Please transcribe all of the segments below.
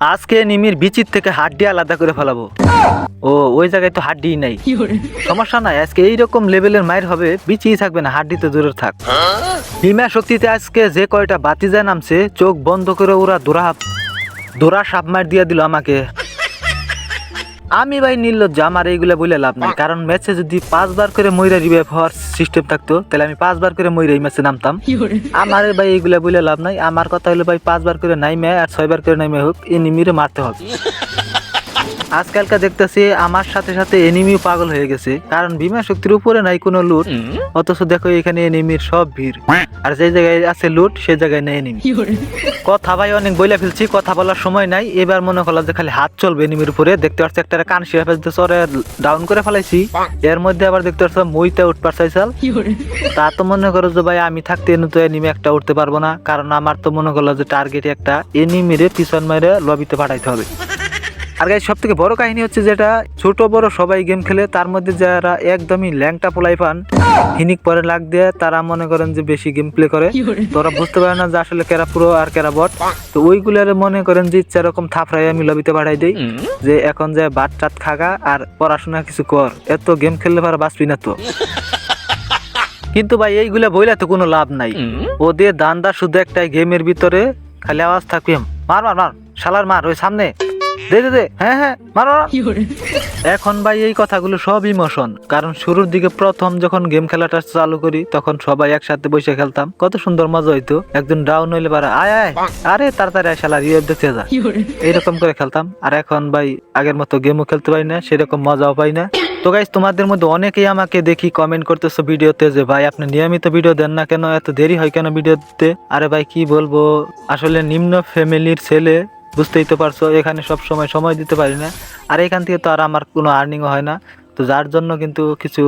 আজকে নিমির বিচির থেকে হাড্ডি আলাদা করে ফেলাবো। ও ওই জায়গায় তো হাড্ডি নাই। সমস্যা নাই আজকে এইরকম লেভেলের মায়ের হবে বিচিই থাকবে না হাড্ডি তো দূরে থাক। হিমা শক্তিতে আজকে যে কয়টা বাতিজা নামছে চোখ বন্ধ করে ওরা দোরা দোরা সাপ মার দিয়ে দিল আমাকে। আমি ভাই নির্লজ্জ আমার এইগুলা বলে লাভ নাই। কারণ ম্যাচে যদি পাঁচবার করে ময়রা রিভাইভ হওয়ার সিস্টেম থাকতো তাহলে আমি পাঁচবার করে ময়রা এই ম্যাচে নামতাম। আমার ভাই এইগুলা বলে লাভ নাই। আমার কথা হলো ভাই পাঁচবার করে নাইমে আর ছয়বার করে নাইমে হোক এনিমিরে মারতে হবে। আজকালকার দেখতেছি আমার সাথে সাথে এনিমিও পাগল হয়ে গেছে। কারণ বিমা শক্তির উপরে নাই কোনো লুট। অথচ দেখো এখানে এনিমির সব ভিড়। আর যে জায়গায় আছে লুট সে জায়গায় নেই এনিমি। কথা ভাই অনেক বইলা ফেলছি কথা বলার সময় নাই। এবার মনে করলাম যে খালি হাত চলবে এনিমির উপরে। দেখতে পাচ্ছি একটা কান শিরা ফেলতে চরে ডাউন করে ফেলাইছি। এর মধ্যে আবার দেখতে পাচ্ছি মইতে উঠবার চাইছাল তা তো মনে করো যে ভাই আমি থাকতে এনে তো এনিমি একটা উঠতে পারব না। কারণ আমার তো মনে করল যে টার্গেট একটা এনিমিরে পিছন মেরে লবিতে পাঠাইতে হবে। আর গাই সব থেকে বড় কাহিনী হচ্ছে যেটা ছোট বড় সবাই গেম খেলে তার মধ্যে যারা একদমই ল্যাংটা পোলাই পান হিনিক পরে লাগ দিয়ে তারা মনে করেন যে বেশি গেম প্লে করে। তোরা বুঝতে পারে না যে আসলে কেরা পুরো আর কেরা বট তো ওইগুলার মনে করেন যে ইচ্ছা এরকম থাপড়াই আমি লবিতে পাঠাই দিই যে এখন যে বাট টাত খাগা আর পড়াশোনা কিছু কর। এত গেম খেললে পারা বাঁচবি না তো। কিন্তু ভাই এইগুলা বইলা তো কোনো লাভ নাই। ওদের দান্দা শুধু একটাই গেমের ভিতরে খালি আওয়াজ থাকবে মার মার মার শালার মার ওই সামনে। দে দে দে। হ্যাঁ হ্যাঁ মার। এখন ভাই এই কথাগুলো সব ইমোশন কারণ শুরুর দিকে প্রথম যখন গেম খেলাটা চালু করি তখন সবাই একসাথে বসে খেলতাম। কত সুন্দর মজা হইতো। একজন ডাউন হইলে পারে আয় আয় আরে তাড়াতাড়ি শালা রিয়েভ দেখতে যা। এইরকম করে? খেলতাম। আর এখন ভাই আগের মতো গেমও খেলতে পারি না সেরকম মজাও পাই না। তো গাইজ তোমাদের মধ্যে অনেকেই আমাকে দেখি কমেন্ট করতেছো ভিডিওতে যে ভাই আপনি নিয়মিত ভিডিও দেন না কেন? এত দেরি হয় কেন ভিডিও দিতে? আরে ভাই কি বলব? আসলে নিম্ন ফ্যামিলির ছেলে বুঝতেই তো পারছ, এখানে সব সময় সময় দিতে পারি না। আর এখান থেকে তো আর আমার কোনো আর্নিংও হয় না। তো যার জন্য কিন্তু কিছু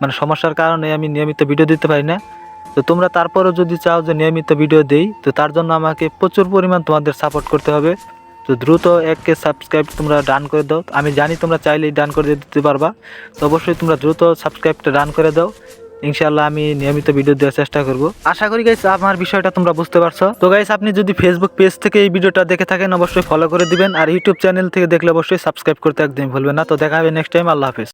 মানে সমস্যার কারণে আমি নিয়মিত ভিডিও দিতে পারি না। তো তোমরা তারপরেও যদি চাও যে নিয়মিত ভিডিও দেই, তো তার জন্য আমাকে প্রচুর পরিমাণ তোমাদের সাপোর্ট করতে হবে। তো দ্রুত এককে সাবস্ক্রাইব তোমরা ডান করে দাও। আমি জানি তোমরা চাইলেই ডান করে দিতে পারবা। তো অবশ্যই তোমরা দ্রুত সাবস্ক্রাইবটা ডান করে দাও। ইনশাল্লাহ আমি নিয়মিত ভিডিও দেওয়ার চেষ্টা করব। আশা করি গাইস আমার বিষয়টা তোমরা বুঝতে পারছ। তো গাইস আপনি যদি ফেসবুক পেজ থেকে এই ভিডিওটা দেখে থাকেন, অবশ্যই ফলো করে দিবেন। আর ইউটিউব চ্যানেল থেকে দেখলে অবশ্যই সাবস্ক্রাইব করতে একদম ভুলবেন না। তো দেখা হবে নেক্সট টাইম আল্লাহ হাফেজ।